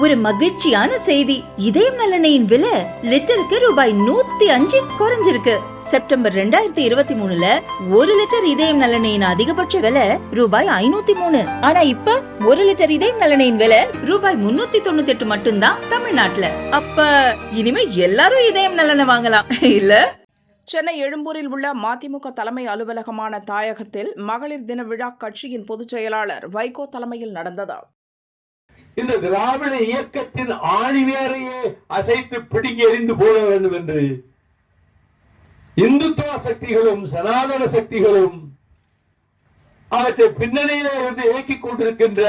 ஒரு மகிழ்ச்சியான செய்தி. இதயம் நலனையின் விலை லிட்டருக்கு ரூபாய் நூத்தி அஞ்சு குறைஞ்சிருக்கு. செப்டம்பர் ரெண்டாயிரத்தி இருபத்தி மூணுல ஒரு லிட்டர் இதயம் நலனையின் அதிகபட்ச விலை ரூபாய் ஐநூத்தி மூணு. ஆனா இப்ப ஒரு லிட்டர் இதயம் நலனையின் விலை ரூபாய் முன்னூத்தி தொண்ணூத்தி எட்டு மட்டும்தான் தமிழ்நாட்டுல. அப்ப இனிமே எல்லாரும் இதயம் நலனை வாங்கலாம். இல்ல? சென்னை எழும்பூரில் உள்ள மதிமுக தலைமை அலுவலகமான தாயகத்தில் மகளிர் தின விழா கட்சியின் பொதுச் செயலாளர் வைகோ தலைமையில் நடந்தது இந்த திராவிட இயக்கத்தின் ஆணிவேரையே அசைத்து பிடுங்கி எறிந்து போட வேண்டும் என்று இந்துத்துவ சக்திகளும் சனாதன சக்திகளும் அவற்றை பின்னணியில இருந்து இயக்கிக் கொண்டிருக்கின்ற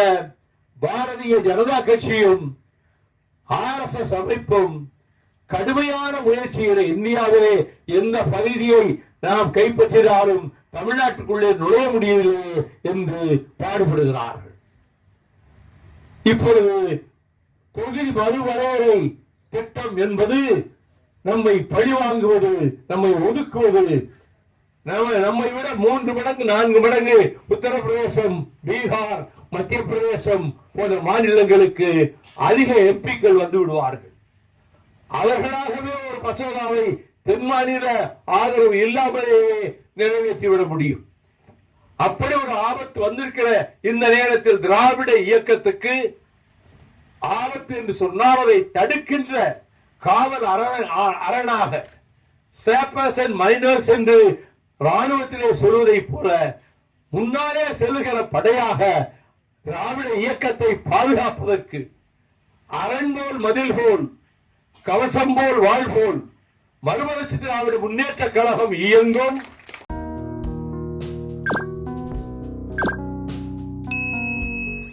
பாரதிய ஜனதா கட்சியும் ஆர் எஸ் எஸ் அமைப்பும் கடுமையான முயற்சிகளை இந்தியாவிலே எந்த பகுதியை நாம் கைப்பற்றினாலும் தமிழ்நாட்டுக்குள்ளே நுழைய முடியவில்லை என்று பாடுபடுகிறார்கள். இப்பொழுது தொகுதி மறுவரையறை திட்டம் என்பது நம்மை பழிவாங்குவது நம்மை ஒதுக்குவது நம்ம நம்மை விட மூன்று மடங்கு நான்கு மடங்கு உத்தரப்பிரதேசம் பீகார் மத்திய பிரதேசம் போன்ற மாநிலங்களுக்கு அதிக எம்பிக்கள் வந்து விடுவார்கள். அவர்களாகவே ஒரு மசோதாவை தென் மாநில ஆதரவு இல்லாமலேயே நிறைவேற்றிவிட முடியும். அப்படி ஒரு ஆபத்து வந்திருக்கிற இந்த நேரத்தில் திராவிட இயக்கத்துக்கு ஆபத்து என்று சொன்னால் அதை தடுக்கின்ற காவல் அரண- அ- அரணாக. சேப்பர்ஸ் அண்ட் மைனர்ஸ் என்று ராணுவத்திலே சொல்வதைப் போல முன்னாலே செல்லுகிற படையாக திராவிட இயக்கத்தை பாதுகாப்பதற்கு அரண் போல் மதில் போல் கவசம் போல் வாழ் போல் மறுமலர்ச்சி திராவிட முன்னேற்ற கழகம் இயங்கும்.